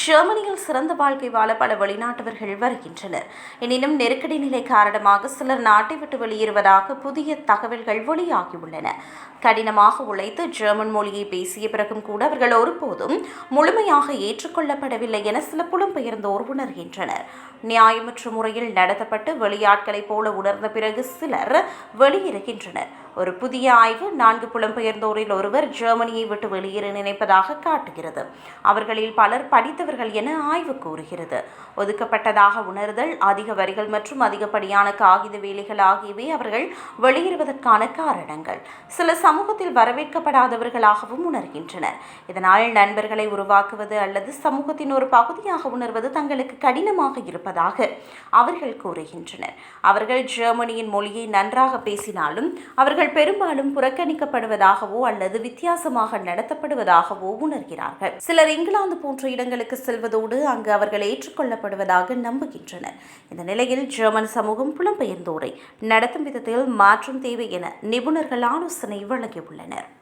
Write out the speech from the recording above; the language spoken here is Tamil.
ஜெர்மனியில் சிறந்த வாழ்க்கை வாழ பல வெளிநாட்டவர்கள் வருகின்றனர். எனினும் நெருக்கடி நிலை காரணமாக சிலர் நாட்டை விட்டு வெளியேறுவதாக புதிய தகவல்கள் வெளியாகியுள்ளன. கடினமாக உழைத்து ஜெர்மன் மொழியை பேசிய பிறகும் கூட அவர்கள் ஒருபோதும் முழுமையாக ஏற்றுக்கொள்ளப்படவில்லை என சில புலம்பெயர்ந்தோர் உணர்கின்றனர் நியாயமற்ற முறையில் நடத்தப்பட்டு வெளியாட்களைப் போல உணர்ந்த பிறகு சிலர் வெளியேறுகின்றனர். ஒரு புதிய ஆய்வு நான்கு புலம்பெயர்ந்தோரில் ஒருவர் ஜெர்மனியை விட்டு வெளியேற நினைப்பதாக காட்டுகிறது. அவர்களில் பலர் படித்தவர்கள் என ஆய்வு கூறுகிறது. ஒதுக்கப்பட்டதாக உணர்தல் அதிக வரிகள் மற்றும் அதிகப்படியான காகித வேலைகள் ஆகியவை அவர்கள் வெளியேறுவதற்கான காரணங்கள். சில சமூகத்தில் வரவேற்கப்படாதவர்களாகவும் உணர்கின்றனர். இதனால் நண்பர்களை உருவாக்குவது அல்லது சமூகத்தின் ஒரு பகுதியாக உணர்வது தங்களுக்கு கடினமாக இருப்பதாக அவர்கள் கூறுகின்றனர். அவர்கள் ஜெர்மனியின் மொழியை நன்றாக பேசினாலும் அவர்கள் பெரும்பாலும் புறக்கணிக்கப்படுவதாகவோ அல்லது வித்தியாசமாக நடத்தப்படுவதாகவோ உணர்கிறார்கள். சிலர் இங்கிலாந்து போன்ற இடங்களுக்கு செல்வதோடு அங்கு அவர்கள் ஏற்றுக்கொள்ளப்படுவதாக நம்புகின்றனர். இந்த நிலையில் ஜெர்மன் சமூகம் புலம்பெயர்ந்தோரை நடத்தும் விதத்தில் மாற்றம் தேவை என நிபுணர்கள் ஆலோசனை வழங்கியுள்ளனர்.